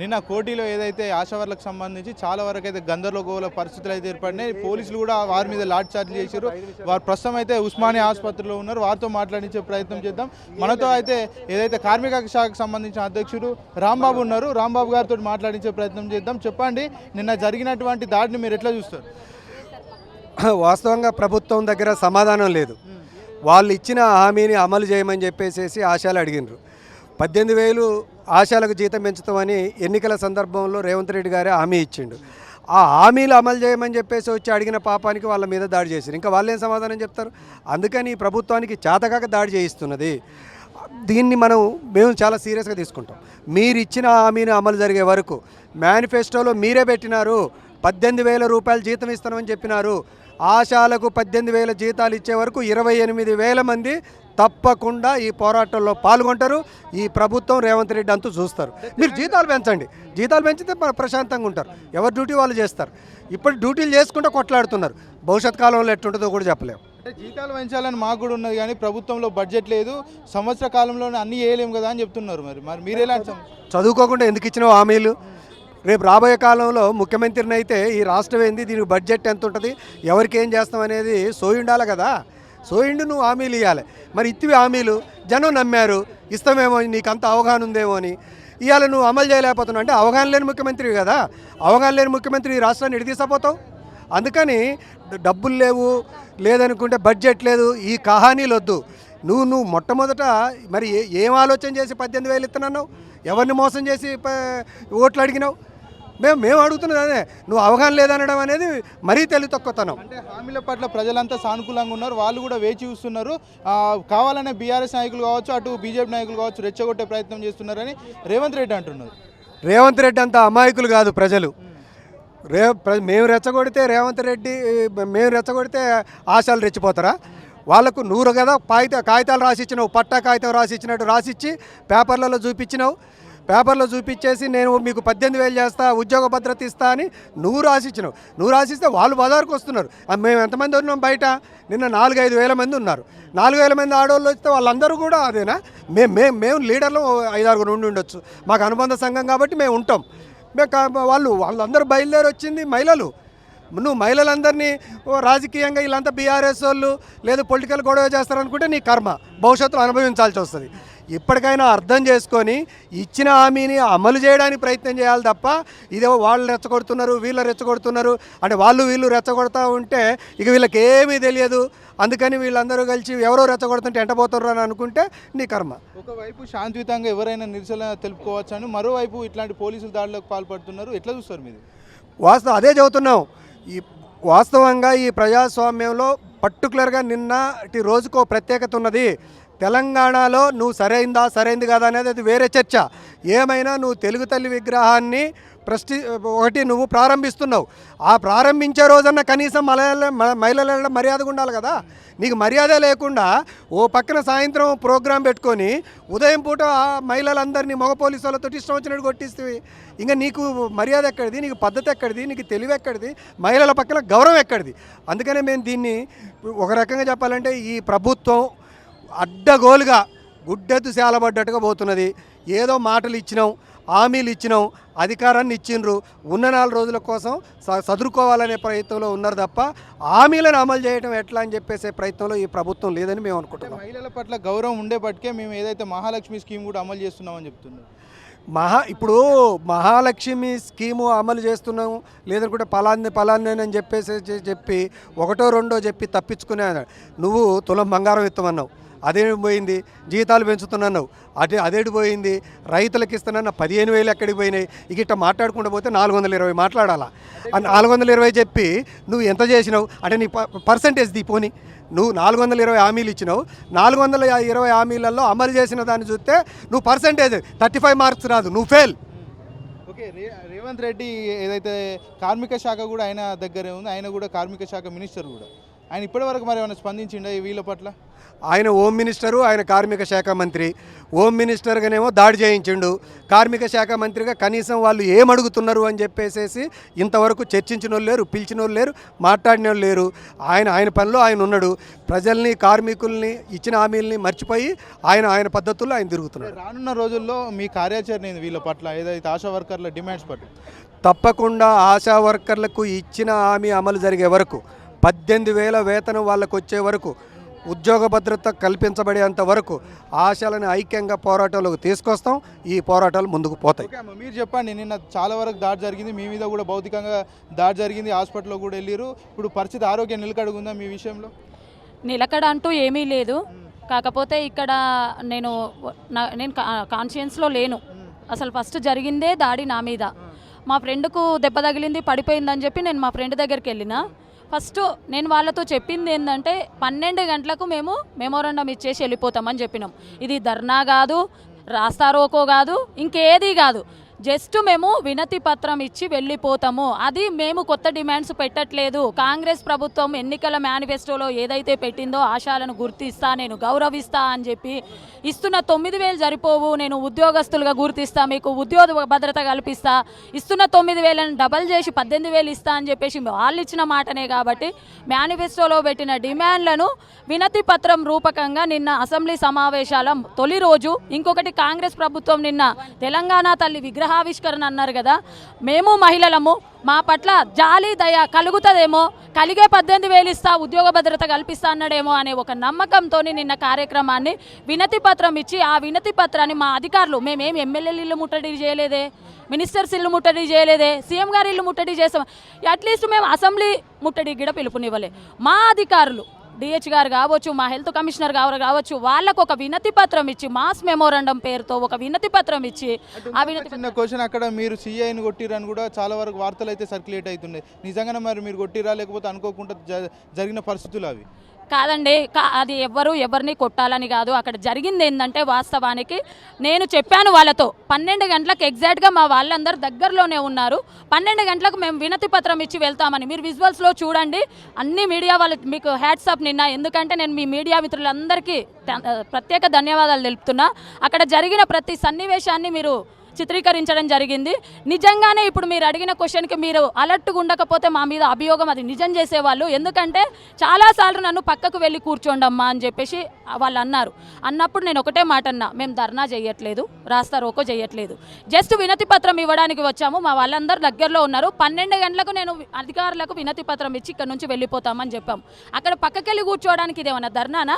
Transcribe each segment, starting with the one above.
నిన్న కోటిలో ఏదైతే ఆశావర్లకు సంబంధించి చాలా వరకు అయితే గందరగోళ పరిస్థితులు అయితే ఏర్పడినాయి. పోలీసులు కూడా వారి మీద లాఠీ చార్జ్ చేశారు. వారు ప్రస్తుతం అయితే ఉస్మానియా ఆసుపత్రిలో ఉన్నారు. వారితో మాట్లాడించే ప్రయత్నం చేద్దాం. మనతో అయితే ఏదైతే కార్మిక శాఖకు సంబంధించిన అధ్యక్షుడు రాంబాబు ఉన్నారు. రాంబాబు గారితో మాట్లాడించే ప్రయత్నం చేద్దాం. చెప్పండి నిన్న జరిగినటువంటి దాడిని మీరు ఎట్లా చూస్తారు? వాస్తవంగా ప్రభుత్వం దగ్గర సమాధానం లేదు. వాళ్ళు ఇచ్చిన హామీని అమలు చేయమని చెప్పేసి ఆశాలు అడిగినారు. పద్దెనిమిది వేలు ఆశాలకు జీతం పెంచుతామని ఎన్నికల సందర్భంలో రేవంత్ రెడ్డి గారే హామీ ఇచ్చిండు. ఆ హామీలు అమలు చేయమని చెప్పేసి వచ్చి అడిగిన పాపానికి వాళ్ళ మీద దాడి చేశారు ఇంకా వాళ్ళేం సమాధానం చెప్తారు? అందుకని ఈ ప్రభుత్వానికి చేతకాక దాడి చేయిస్తున్నది. దీన్ని మనం మేము చాలా సీరియస్గా తీసుకుంటాం. మీరు ఇచ్చిన హామీని అమలు జరిగే వరకు మేనిఫెస్టోలో మీరే పెట్టినారు. పద్దెనిమిది వేల రూపాయలు జీతం ఇస్తామని చెప్పినారు. ఆశాలకు పద్దెనిమిది వేల జీతాలు ఇచ్చే వరకు ఇరవై ఎనిమిది వేల మంది తప్పకుండా ఈ పోరాటంలో పాల్గొంటారు. ఈ ప్రభుత్వం రేవంత్ రెడ్డి అంతూ చూస్తారు. మీరు జీతాలు పెంచండి. జీతాలు పెంచితే ప్ర- ప్రశాంతంగా ఉంటారు. ఎవరి డ్యూటీ వాళ్ళు చేస్తారు. ఇప్పుడు డ్యూటీలు చేసుకుంటూ కొట్లాడుతున్నారు. భవిష్యత్ కాలంలో ఎట్టుంటుందో కూడా చెప్పలేము అంటే జీతాలు పెంచాలని మాకు కూడా ఉన్నది కానీ ప్రభుత్వంలో బడ్జెట్ లేదు. సంవత్సర కాలంలోనే అన్ని చేయలేము కదా అని చెప్తున్నారు మరి. మరి మీరు ఎలా చదువుకోకుండా ఎందుకు ఇచ్చినావు హామీలు? రేపు రాబోయే కాలంలో ముఖ్యమంత్రిని అయితే ఈ రాష్ట్రం ఏంది? దీనికి బడ్జెట్ ఎంత ఉంటుంది ఎవరికి ఏం చేస్తాం అనేది సోయి ఉండాలి కదా. సోయిండు నువ్వు హామీలు ఇవ్వాలి మరి ఇత్తివి హామీలు? జనం నమ్మారు. ఇస్తామేమో నీకు అంత అవగాహన ఉందేమో అని. ఇవాళ నువ్వు అమలు చేయలేకపోతున్నావు. అంటే అవగాహన లేని ముఖ్యమంత్రి కదా. అవగాహన లేని ముఖ్యమంత్రి ఈ రాష్ట్రాన్ని ఎడి అందుకని డబ్బులు లేవు. లేదనుకుంటే బడ్జెట్ లేదు. ఈ కహానీలు వద్దు. నువ్వు నువ్వు మొట్టమొదట మరి ఏం ఆలోచన చేసి పద్దెనిమిది వేలు ఇస్తున్నావు ఎవరిని మోసం చేసి ఓట్లు అడిగినావు? మేము మేము అడుగుతున్నది అదే. నువ్వు అవగాహన లేదనడం అనేది మరీ తెలివి తక్కువతనం అంటే హామీల పట్ల ప్రజలంతా సానుకూలంగా ఉన్నారు. వాళ్ళు కూడా వేచి చూస్తున్నారు. కావాలనే బీఆర్ఎస్ నాయకులు కావచ్చు అటు బీజేపీ నాయకులు కావచ్చు రెచ్చగొట్టే ప్రయత్నం చేస్తున్నారని రేవంత్ రెడ్డి అంటున్నారు. రేవంత్ రెడ్డి అంత అమాయకులు కాదు ప్రజలు. రే ప్ర- మేము రెచ్చగొడితే రేవంత్ రెడ్డి మేము రెచ్చగొడితే ఆశాలు రెచ్చిపోతారా? వాళ్ళకు నూరు కదా కాగిత కాగితాలు రాసిచ్చినావు పట్టా కాగితం రాసిచ్చినట్టు రాసిచ్చి పేపర్లలో చూపించినావు. పేపర్లో చూపించేసి నేను మీకు పద్దెనిమిది వేలు చేస్తా ఉద్యోగ భద్రత ఇస్తా అని నువ్వు రాసిచ్చినావు. నువ్వు రాసిస్తే వాళ్ళు బజార్కు వస్తున్నారు. మేము ఎంతమంది ఉన్నాం బయట? నిన్న నాలుగు ఐదు వేల మంది ఉన్నారు. నాలుగు వేల మంది ఆడవాళ్ళు వస్తే వాళ్ళందరూ కూడా అదేనా? మేము మేము మేము లీడర్లు ఐదారుగురు ఉండి ఉండొచ్చు. మాకు అనుబంధ సంఘం కాబట్టి మేము ఉంటాం. మేము వాళ్ళు వాళ్ళందరూ బయలుదేరి వచ్చింది మహిళలు. నువ్వు మహిళలందరినీ ఓ రాజకీయంగా వీళ్ళంతా బీఆర్ఎస్ వాళ్ళు లేదు పొలిటికల్ గొడవ చేస్తారనుకుంటే నీ కర్మ. భవిష్యత్తులో అనుభవించాల్సి వస్తుంది. ఇప్పటికైనా అర్థం చేసుకొని ఇచ్చిన హామీని అమలు చేయడానికి ప్రయత్నం చేయాలి తప్ప ఇదేవో వాళ్ళు రెచ్చగొడుతున్నారు వీళ్ళు రెచ్చగొడుతున్నారు అంటే వాళ్ళు వీళ్ళు రెచ్చగొడతా ఉంటే ఇక వీళ్ళకి ఏమీ తెలియదు. అందుకని వీళ్ళందరూ కలిసి ఎవరో రెచ్చగొడుతుంటే ఎంటపోతారు అని అనుకుంటే నీ కర్మ. ఒకవైపు శాంతియుతంగా ఎవరైనా నిరసన తెలుపుకోవచ్చు అని మరోవైపు ఇట్లాంటి పోలీసుల దాడులకు పాల్పడుతున్నారు. ఎట్లా చూస్తారు మీరు? వాస్తవం అదే చెబుతున్నాం. ఈ వాస్తవంగా ఈ ప్రజాస్వామ్యంలో పర్టికులర్గా నిన్నటి రోజుకో ప్రత్యేకత ఉన్నది. తెలంగాణలో నువ్వు సరైందా సరైంది కాదా అనేది అది వేరే చర్చ. ఏమైనా నువ్వు తెలుగు తల్లి విగ్రహాన్ని ప్రశ్ని ఒకటి నువ్వు ప్రారంభిస్తున్నావు. ఆ ప్రారంభించే రోజన్న కనీసం మలయాళ మ- మహిళల మర్యాదగా ఉండాలి కదా. నీకు మర్యాద లేకుండా ఓ పక్కన సాయంత్రం ప్రోగ్రాం పెట్టుకొని ఉదయం పూట ఆ మహిళలందరినీ మగ పోలీసు వాళ్ళతో ఇష్టం వచ్చినట్టు కొట్టిస్తే ఇంకా నీకు మర్యాద ఎక్కడిది? నీకు పద్ధతి ఎక్కడిది? నీకు తెలివి ఎక్కడిది? మహిళల పక్కన గౌరవం ఎక్కడిది? అందుకనే మేము దీన్ని ఒక రకంగా చెప్పాలంటే ఈ ప్రభుత్వం అడ్డగోలుగా గుడ్డెత్తు సేలబడ్డట్టుగా పోతున్నది. ఏదో మాటలు ఇచ్చినాం హామీలు ఇచ్చినాం అధికారాన్ని ఇచ్చిండ్రు. ఉన్న నాలుగు రోజుల కోసం స- చదువుకోవాలనే ప్రయత్నంలో ఉన్నారు తప్ప హామీలను అమలు చేయడం ఎట్లా అని చెప్పేసే ప్రయత్నంలో ఈ ప్రభుత్వం లేదని మేము అనుకుంటున్నాం. మహిళల పట్ల గౌరవం ఉండేపటికే మేము ఏదైతే మహాలక్ష్మి స్కీమ్ కూడా అమలు చేస్తున్నామని చెప్తున్నారు. మహా ఇప్పుడు మహాలక్ష్మి స్కీము అమలు చేస్తున్నాము లేదనుకుంటే పలాంది పలాంది అని చెప్పేసి చెప్పి ఒకటో రెండో చెప్పి తప్పించుకునే నువ్వు తులం బంగారం ఇస్తామన్నావు అదేమి పోయింది? జీతాలు పెంచుతున్నావు అదే అదేటి పోయింది? రైతులకు ఇస్తున్నా పదిహేను వేలు ఎక్కడికి పోయినాయి? ఇక ఇట్లా మాట్లాడుకుంటూ పోతే నాలుగు వందల ఇరవై మాట్లాడాలా? నాలుగు వందల ఇరవై చెప్పి నువ్వు ఎంత చేసినావు? అంటే నీ పర్సంటేజ్ ది పోని. నువ్వు నాలుగు వందల ఇరవై హామీలు ఇచ్చినావు. నాలుగు వందల ఇరవై హామీలలో అమలు చేసిన దాన్ని చూస్తే నువ్వు పర్సంటేజ్ థర్టీ ఫైవ్ మార్క్స్ రాదు. నువ్వు ఫెయిల్. ఓకే రే రేవంత్ రెడ్డి ఏదైతే కార్మిక శాఖ కూడా ఆయన దగ్గరే ఉంది ఆయన కూడా కార్మిక శాఖ మినిస్టర్ కూడా. ఆయన ఇప్పటివరకు మరి ఏమైనా స్పందించిండా ఈ వీళ్ళ పట్ల? ఆయన హోమ్ మినిస్టరు ఆయన కార్మిక శాఖ మంత్రి. హోమ్ మినిస్టర్గానేమో దాడి చేయించిండు. కార్మిక శాఖ మంత్రిగా కనీసం వాళ్ళు ఏం అడుగుతున్నారు అని చెప్పేసేసి ఇంతవరకు చర్చించిన లేరు పిలిచిన లేరు మాట్లాడిన లేరు. ఆయన ఆయన పనిలో ఆయన ఉన్నాడు. ప్రజల్ని కార్మికుల్ని ఇచ్చిన హామీల్ని మర్చిపోయి ఆయన ఆయన పద్ధతుల్లో ఆయన తిరుగుతున్నాడు. రానున్న రోజుల్లో మీ కార్యాచరణ ఏంది వీళ్ళ పట్ల? ఏదైతే ఆశా వర్కర్ల డిమాండ్స్ పట్ల? తప్పకుండా ఆశా వర్కర్లకు ఇచ్చిన హామీ అమలు జరిగే వరకు పద్దెనిమిది వేల వేతనం వాళ్ళకు వచ్చే వరకు ఉద్యోగ భద్రత కల్పించబడేంత వరకు ఆశలను ఐక్యంగా పోరాటంలోకి తీసుకొస్తాం. ఈ పోరాటాలు ముందుకు పోతాయి. మీరు చెప్పండి నిన్న చాలా వరకు దాడి జరిగింది మీ మీద కూడా భౌతికంగా దాడి జరిగింది హాస్పిటల్లో కూడా వెళ్ళారు ఇప్పుడు పరిస్థితి ఆరోగ్యం నిలకడుగుందా మీ విషయంలో? నిలకడ అంటూ ఏమీ లేదు. కాకపోతే ఇక్కడ నేను నా- నేను కాన్షియన్స్లో లేను. అసలు ఫస్ట్ జరిగిందే దాడి నా మీద. మా ఫ్రెండ్కు దెబ్బ తగిలింది పడిపోయిందని చెప్పి నేను మా ఫ్రెండ్ దగ్గరికి వెళ్ళిన. ఫస్ట్ నేను వాళ్ళతో చెప్పింది ఏంటంటే పన్నెండు గంటలకు మేము మెమోరండం ఇచ్చేసి వెళ్ళిపోతామని చెప్పినాం. ఇది ధర్నా కాదు రాస్తారోకో కాదు ఇంకేది కాదు. జస్ట్ మేము వినతి పత్రం ఇచ్చి వెళ్ళిపోతాము. అది మేము కొత్త డిమాండ్స్ పెట్టట్లేదు. కాంగ్రెస్ ప్రభుత్వం ఎన్నికల మేనిఫెస్టోలో ఏదైతే పెట్టిందో ఆశాలను గుర్తిస్తా నేను గౌరవిస్తా అని చెప్పి ఇస్తున్న తొమ్మిది వేలు సరిపోవు. నేను ఉద్యోగస్తులుగా గుర్తిస్తా మీకు ఉద్యోగ భద్రత కల్పిస్తా. ఇస్తున్న తొమ్మిది వేలను డబల్ చేసి పద్దెనిమిది వేలు ఇస్తా అని చెప్పేసి వాళ్ళు ఇచ్చిన మాటనే కాబట్టి మేనిఫెస్టోలో పెట్టిన డిమాండ్లను వినతి పత్రం రూపకంగా నిన్న అసెంబ్లీ సమావేశాల తొలి రోజు ఇంకొకటి కాంగ్రెస్ ప్రభుత్వం నిన్న తెలంగాణ తల్లి ఆవిష్కరణ అన్నారు కదా. మేము మహిళలము మా పట్ల జాలి దయ కలుగుతుందేమో కలిగే పద్దెనిమిది వేలు ఇస్తా ఉద్యోగ భద్రత కల్పిస్తా అన్నాడేమో అనే ఒక నమ్మకంతో నిన్న కార్యక్రమాన్ని వినతి పత్రం ఇచ్చి ఆ వినతి పత్రాన్ని మా అధికారులు మేమేం ఎమ్మెల్యేలు ఇల్లు ముట్టడి చేయలేదే మినిస్టర్స్ ఇల్లు ముట్టడి చేయలేదే సీఎం గారి ఇల్లు ముట్టడి చేసాం అట్లీస్ట్ మేము అసెంబ్లీ ముట్టడి కూడా పిలుపునివ్వలే. మా అధికారులు డిహెచ్ గారు కావచ్చు మా హెల్త్ కమిషనర్ గారు కావచ్చు వాళ్ళకు ఒక వినతి పత్రం ఇచ్చి మాస్ మెమోరండం పేరుతో ఒక వినతి పత్రం ఇచ్చి ఆ వినతి చిన్న క్వశ్చన్ అక్కడ మీరు సిఐని కొట్టిరని కూడా చాలా వరకు వార్తలు అయితే సర్క్యులేట్ అవుతున్నాయి. నిజంగానే మరి మీరు కొట్టిరా లేకపోతే అనుకోకుండా జరిగిన పరిస్థితులు అవి. కాదండి కా- అది ఎవ్వరు ఎవరిని కొట్టాలని కాదు. అక్కడ జరిగింది ఏంటంటే వాస్తవానికి నేను చెప్పాను వాళ్ళతో. పన్నెండు గంటలకు ఎగ్జాక్ట్గా మా వాళ్ళందరూ దగ్గరలోనే ఉన్నారు. పన్నెండు గంటలకు మేము వినతి పత్రం ఇచ్చి వెళ్తామని. మీరు విజువల్స్లో చూడండి. అన్ని మీడియా వాళ్ళు మీకు హ్యాట్సప్ నిన్న. ఎందుకంటే నేను మీ మీడియా మిత్రులందరికీ ప్రత్యేక ధన్యవాదాలు తెలుపుతున్నా. అక్కడ జరిగిన ప్రతి సన్నివేశాన్ని మీరు చిత్రీకరించడం జరిగింది. నిజంగానే ఇప్పుడు మీరు అడిగిన క్వశ్చన్కి మీరు అలర్ట్గా ఉండకపోతే మా మీద అభియోగం అది నిజం చేసేవాళ్ళు. ఎందుకంటే చాలాసార్లు నన్ను పక్కకు వెళ్ళి కూర్చోండమ్మా అని చెప్పేసి వాళ్ళు అన్నారు. అన్నప్పుడు నేను ఒకటే మాట అన్నా మేము ధర్నా చేయట్లేదు రాస్తా రోకో చేయట్లేదు. జస్ట్ వినతి పత్రం ఇవ్వడానికి వచ్చాము మా వాళ్ళందరూ దగ్గరలో ఉన్నారు. పన్నెండు గంటలకు నేను అధికారులకు వినతి పత్రం ఇచ్చి ఇక్కడ నుంచి వెళ్ళిపోతామని చెప్పాం. అక్కడ పక్కకెళ్ళి కూర్చోవడానికి ఇదేమన్నా ధర్నానా?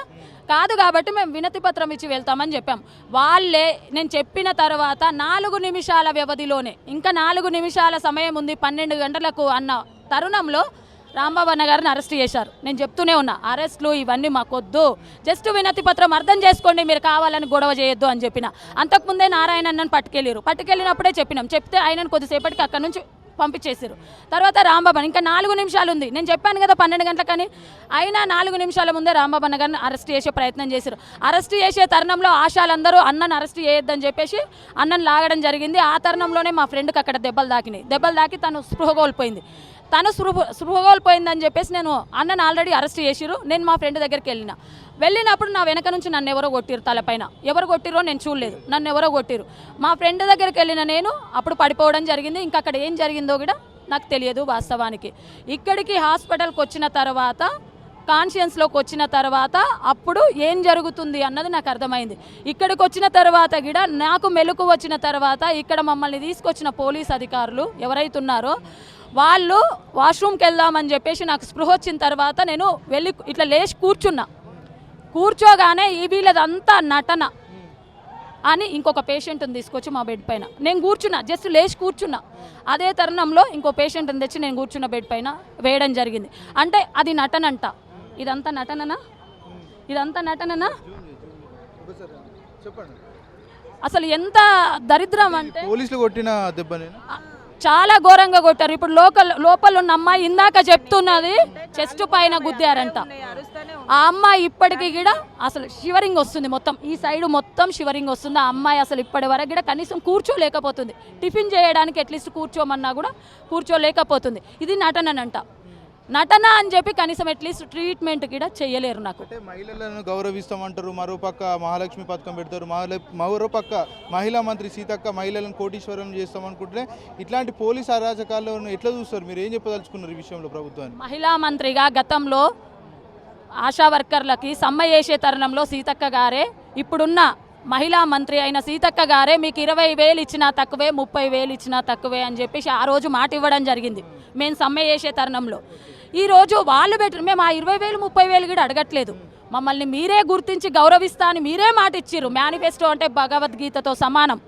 కాదు కాబట్టి మేము వినతి పత్రం ఇచ్చి వెళ్తామని చెప్పాం. వాళ్ళే నేను చెప్పిన తర్వాత నాలుగు నిమిషాల వ్యవధిలోనే ఇంకా నాలుగు నిమిషాల సమయం ఉంది పన్నెండు గంటలకు అన్న తరుణంలో రాంబాబు అన్న గారిని అరెస్ట్ చేశారు. నేను చెప్తూనే ఉన్నా అరెస్ట్లు ఇవన్నీ మాకొద్దు. జస్ట్ వినతి పత్రం అర్థం చేసుకోండి మీరు కావాలని గొడవ చేయొద్దు అని చెప్పిన. అంతకుముందే నారాయణ అన్నను పట్టుకెళ్ళారు పట్టుకెళ్ళినప్పుడే చెప్పినాం. చెప్తే ఆయనను కొద్దిసేపటికి అక్కడ నుంచి పంపించేశారు. తర్వాత రాంబాబు ఇంకా నాలుగు నిమిషాలు ఉంది. నేను చెప్పాను కదా పన్నెండు గంటలకని. అయినా నాలుగు నిమిషాల ముందే రాంబాబు గారిని అరెస్ట్ చేసే ప్రయత్నం చేశారు. అరెస్ట్ చేసే తరుణంలో ఆశాలందరూ అన్నను అరెస్ట్ చేయొద్దని చెప్పేసి అన్నను లాగడం జరిగింది. ఆ తరుణంలోనే మా ఫ్రెండ్కి అక్కడ దెబ్బలు తాకినాయి. దెబ్బలు తాకి తను స్పృహ కోల్పోయింది. తను స్పృహ స్పృహ చెప్పేసి నేను అన్నను ఆల్రెడీ అరెస్ట్ చేసిరు నేను మా ఫ్రెండ్ దగ్గరికి వెళ్ళిన. వెళ్ళినప్పుడు నా వెనక నుంచి నన్ను ఎవరో కొట్టిరు తలపైన ఎవరు కొట్టిరో నేను చూడలేదు. నన్ను ఎవరో కొట్టిరు మా ఫ్రెండ్ దగ్గరికి వెళ్ళిన నేను అప్పుడు పడిపోవడం జరిగింది. ఇంకా అక్కడ ఏం జరిగిందో కూడా నాకు తెలియదు వాస్తవానికి. ఇక్కడికి హాస్పిటల్కి వచ్చిన తర్వాత కాన్షియన్స్లోకి వచ్చిన తర్వాత అప్పుడు ఏం జరుగుతుంది అన్నది నాకు అర్థమైంది. ఇక్కడికి వచ్చిన తర్వాత కూడా నాకు మెలకు వచ్చిన తర్వాత ఇక్కడ మమ్మల్ని తీసుకొచ్చిన పోలీస్ అధికారులు ఎవరైతే ఉన్నారో వాళ్ళు వాష్రూమ్కి వెళ్దామని చెప్పేసి నాకు స్పృహ వచ్చిన తర్వాత నేను వెళ్ళి ఇట్లా లేచి కూర్చున్నా. కూర్చోగానే ఈ వీళ్ళదంతా నటన అని ఇంకొక పేషెంట్ని తీసుకొచ్చి మా బెడ్ పైన. నేను కూర్చున్నా జస్ట్ లేచి కూర్చున్నా. అదే తరుణంలో ఇంకో పేషెంట్ని తెచ్చి నేను కూర్చున్న బెడ్ పైన వేయడం జరిగింది. అంటే అది నటనంట. ఇదంతా నటననా? ఇదంతా నటననా? అసలు ఎంత దరిద్రం అంటే పోలీసులు కొట్టిన దెబ్బ చాలా ఘోరంగా కొట్టారు. ఇప్పుడు లోకల్ లోపల ఉన్న అమ్మాయి ఇందాక చెప్తున్నది చెస్ట్ పైన గుద్దారంట. ఆ అమ్మాయి ఇప్పటికి కూడా అసలు షివరింగ్ వస్తుంది మొత్తం. ఈ సైడ్ మొత్తం షివరింగ్ వస్తుంది. ఆ అమ్మాయి అసలు ఇప్పటి వరకు కూడా కనీసం కూర్చోలేకపోతుంది. టిఫిన్ చేయడానికి అట్లీస్ట్ కూర్చోమన్నా కూడా కూర్చోలేకపోతుంది. ఇది నటననంట. నటన అని చెప్పి కనీసం అట్లీస్ట్ ట్రీట్మెంట్ కూడా చేయలేరు నాకు. అంటే మహిళలను గౌరవిస్తామంటారు మరోపక్క మహాలక్ష్మి పథకం పెడతారు మరోపక్క మహిళా మంత్రి సీతక్క మహిళలను కోటీశ్వరం చేస్తామనుకుంటే ఇట్లాంటి పోలీస్ అరాచకాలను ఎట్లా చూస్తారు? మీరు ఏం చెప్పదలుచుకున్నారు ఈ విషయంలో ప్రభుత్వాన్ని? మహిళా మంత్రిగా గతంలో ఆశా వర్కర్లకి సమ్మె చేసే తరుణంలో సీతక్క గారే ఇప్పుడున్న మహిళా మంత్రి అయిన సీతక్క గారే మీకు ఇరవై వేలు ఇచ్చినా తక్కువే ముప్పై వేలు ఇచ్చినా తక్కువే అని చెప్పేసి ఆ రోజు మాట ఇవ్వడం జరిగింది. మేము సమ్మె చేసే తరుణంలో. ఈ రోజు వాళ్ళు బెటర్ మేము ఆ ఇరవై వేలు ముప్పై వేలు కూడా అడగట్లేదు. మమ్మల్ని మీరే గుర్తించి గౌరవిస్తా అని మీరే మాట ఇచ్చారు మేనిఫెస్టో అంటే భగవద్గీతతో సమానం.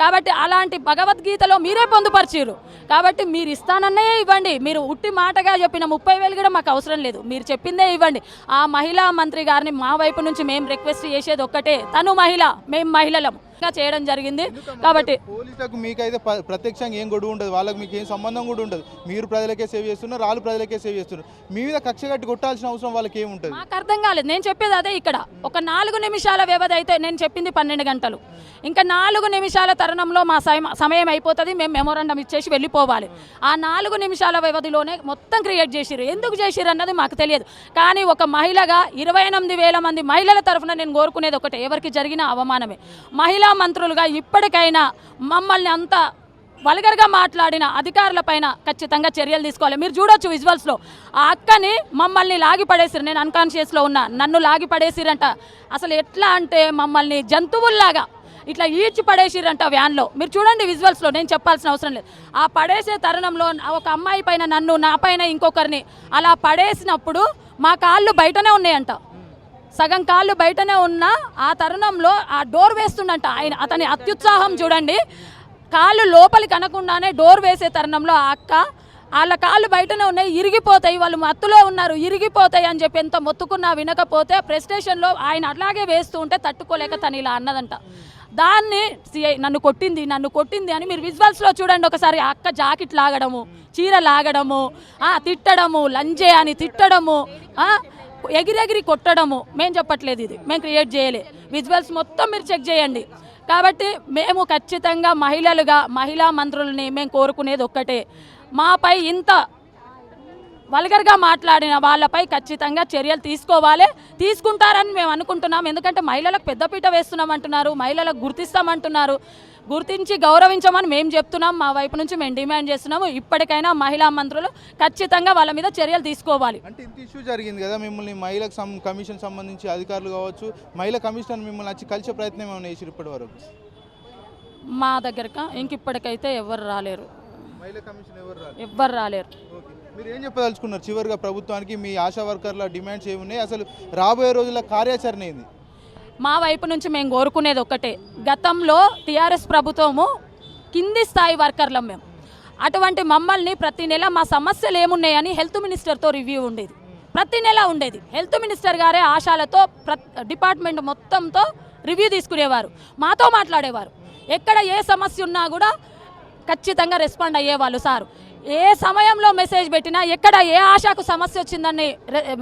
కాబట్టి అలాంటి భగవద్గీతలో మీరే పొందుపరిచారు కాబట్టి మీరు ఇస్తానన్నయే ఇవ్వండి. మీరు ఉట్టి మాటగా చెప్పిన ముప్పై వేలు కూడా మాకు అవసరం లేదు. మీరు చెప్పిందే ఇవ్వండి. ఆ మహిళా మంత్రి గారిని మా వైపు నుంచి మేము రిక్వెస్ట్ చేసేది ఒక్కటే. తను మహిళ మేము మహిళలం. చేయడం జరిగింది. కాబట్టి పోలీసులకు మీకైతే ప్రత్యక్షంగా ఏం గొడవ ఉండదు. వాళ్ళకి మీకు ఏం సంబంధం కూడా ఉండదు. మీరు ప్రజలకే సేవ్ చేస్తున్నారు వాళ్ళు ప్రజలకే సేవ్ చేస్తున్నారు. మీ మీద కక్ష కట్టి కొట్టాల్సిన అవసరం వాళ్ళకి ఏముంటుంది మాకు అర్థం కాలేదు. నేను చెప్పేది అదే ఇక్కడ. ఒక నాలుగు నిమిషాల వ్యవధి అయితే నేను చెప్పింది పన్నెండు గంటలు. ఇంకా నాలుగు నిమిషాల తరుణంలో మా సమ- సమయం అయిపోతుంది. మేము మెమోరాండం ఇచ్చేసి వెళ్ళిపోవాలి. ఆ నాలుగు నిమిషాల వ్యవధిలోనే మొత్తం క్రియేట్ చేసిరు ఎందుకు చేసిరు అన్నది మాకు తెలియదు. కానీ ఒక మహిళగా ఇరవై ఎనిమిది వేల మంది మహిళల తరఫున నేను కోరుకునేది ఒకటే. ఎవరికి జరిగిన అవమానమే. మహిళా మంత్రులుగా ఇప్పటికైనా మమ్మల్ని అంత వల్గర్గా మాట్లాడిన అధికారులపైన ఖచ్చితంగా చర్యలు తీసుకోవాలి. మీరు చూడొచ్చు విజువల్స్లో ఆ అక్కని మమ్మల్ని లాగి పడేసిరు నేను అన్కాన్షియస్లో ఉన్నా. నన్ను లాగి పడేసిరంట అసలు ఎట్లా అంటే మమ్మల్ని జంతువుల్లాగా ఇట్లా ఈడ్చి పడేసిరంట వ్యాన్లో మీరు చూడండి విజువల్స్లో నేను చెప్పాల్సిన అవసరం లేదు. ఆ పడేసే తరుణంలో ఒక అమ్మాయి పైన నన్ను నా పైన ఇంకొకరిని అలా పడేసినప్పుడు మా కాళ్ళు బయటనే ఉన్నాయంట. సగం కాళ్ళు బయటనే ఉన్న ఆ తరుణంలో ఆ డోర్ వేస్తుండంట ఆయన అతని అత్యుత్సాహం చూడండి. కాళ్ళు లోపలికి అనకుండానే డోర్ వేసే తరుణంలో ఆ అక్క వాళ్ళ కాళ్ళు బయటనే ఉన్నాయి ఇరిగిపోతాయి వాళ్ళు మత్తులో ఉన్నారు ఇరిగిపోతాయి అని చెప్పి ఎంత మొత్తుకున్నా వినకపోతే ప్రెస్ స్టేషన్లో ఆయన అట్లాగే వేస్తూ ఉంటే తట్టుకోలేక తను ఇలా అన్నదంట. దాన్ని సిఐ నన్ను కొట్టింది నన్ను కొట్టింది అని మీరు విజువల్స్లో చూడండి ఒకసారి అక్క జాకెట్ లాగడము చీర లాగడము తిట్టడము లంజే అని తిట్టడము ఎగిరెగిరి కొట్టడము. మేము చెప్పట్లేదు ఇది. మేము క్రియేట్ చేయలే. విజువల్స్ మొత్తం మీరు చెక్ చేయండి. కాబట్టి మేము ఖచ్చితంగా మహిళలుగా మహిళా మంత్రులని మేము కోరుకునేది ఒక్కటే. మాపై ఇంత వల్గర్గా మాట్లాడిన వాళ్ళపై ఖచ్చితంగా చర్యలు తీసుకోవాలి. తీసుకుంటారని మేము అనుకుంటున్నాం. ఎందుకంటే మహిళలకు పెద్దపీట వేస్తున్నాం అంటున్నారు మహిళలకు గుర్తిస్తామంటున్నారు. గుర్తించి గౌరవించమని మేము చెప్తున్నాం. మా వైపు నుంచి మేము డిమాండ్ చేస్తున్నాము. ఇప్పటికైనా మహిళా మంత్రులు ఖచ్చితంగా వాళ్ళ మీద చర్యలు తీసుకోవాలి. అంటే ఇంత ఇష్యూ జరిగింది కదా మిమ్మల్ని మహిళకు కమిషన్ సంబంధించి అధికారులు కావచ్చు మహిళా కమిషనర్ మిమ్మల్ని వచ్చి కలిసే ప్రయత్నం ఏమైనా చేసిరు ఇప్పటి వరకు మా దగ్గరక ఇంక ఇప్పటికైతే ఎవరు రాలేరు. కమిషన్ ఎవ్వరు రాలేరు. మీరు ఏం చెప్పదలుచుకున్నారు? చివరిగా ప్రభుత్వానికి మీ ఆశా వర్కర్ల డిమాండ్స్ ఏమున్నాయి? అసలు రాబోయే రోజుల కార్యాచరణ ఏంది? మా వైపు నుంచి మేము కోరుకునేది ఒక్కటే. గతంలో టీఆర్ఎస్ ప్రభుత్వము కింది స్థాయి వర్కర్లం మేము. అటువంటి మమ్మల్ని ప్రతి నెల మా సమస్యలు ఏమున్నాయని హెల్త్ మినిస్టర్తో రివ్యూ ఉండేది. ప్రతి నెల ఉండేది. హెల్త్ మినిస్టర్ గారే ఆశాలతో డిపార్ట్మెంట్ మొత్తంతో రివ్యూ తీసుకునేవారు. మాతో మాట్లాడేవారు. ఎక్కడ ఏ సమస్య ఉన్నా కూడా ఖచ్చితంగా రెస్పాండ్ అయ్యేవాళ్ళు సారు. ఏ సమయంలో మెసేజ్ పెట్టినా ఎక్కడ ఏ ఆశకు సమస్య వచ్చిందని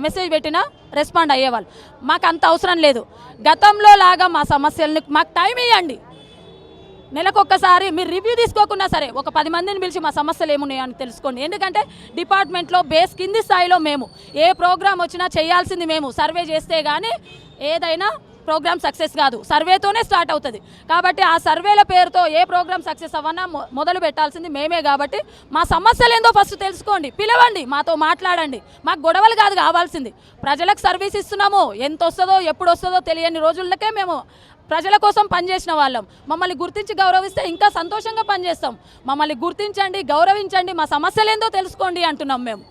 మెసేజ్ పెట్టినా రెస్పాండ్ అయ్యేవాళ్ళు. మాకు అంత అవసరం లేదు. గతంలో లాగా మా సమస్యలను మాకు టైం ఇవ్వండి నెలకొక్కసారి మీరు రివ్యూ తీసుకోకున్నా సరే ఒక పది మందిని పిలిచి మా సమస్యలు ఏమున్నాయో అని తెలుసుకోండి. ఎందుకంటే డిపార్ట్మెంట్లో బేస్ కింది స్థాయిలో మేము ఏ ప్రోగ్రామ్ వచ్చినా చేయాల్సింది మేము సర్వే చేస్తే కానీ ఏదైనా ప్రోగ్రామ్ సక్సెస్ కాదు. సర్వేతోనే స్టార్ట్ అవుతుంది. కాబట్టి ఆ సర్వేల పేరుతో ఏ ప్రోగ్రామ్ సక్సెస్ అవ్వన్నా మొదలు పెట్టాల్సింది మేమే కాబట్టి మా సమస్యలు ఏందో ఫస్ట్ తెలుసుకోండి. పిలవండి మాతో మాట్లాడండి. మాకు గొడవలు కాదు కావాల్సింది. ప్రజలకు సర్వీస్ ఇస్తున్నాము. ఎంత వస్తుందో ఎప్పుడు వస్తుందో తెలియని రోజులకే మేము ప్రజల కోసం పనిచేసిన వాళ్ళం. మమ్మల్ని గుర్తించి గౌరవిస్తే ఇంకా సంతోషంగా పనిచేస్తాం. మమ్మల్ని గుర్తించండి గౌరవించండి. మా సమస్యలు ఏందో తెలుసుకోండి అంటున్నాం మేము.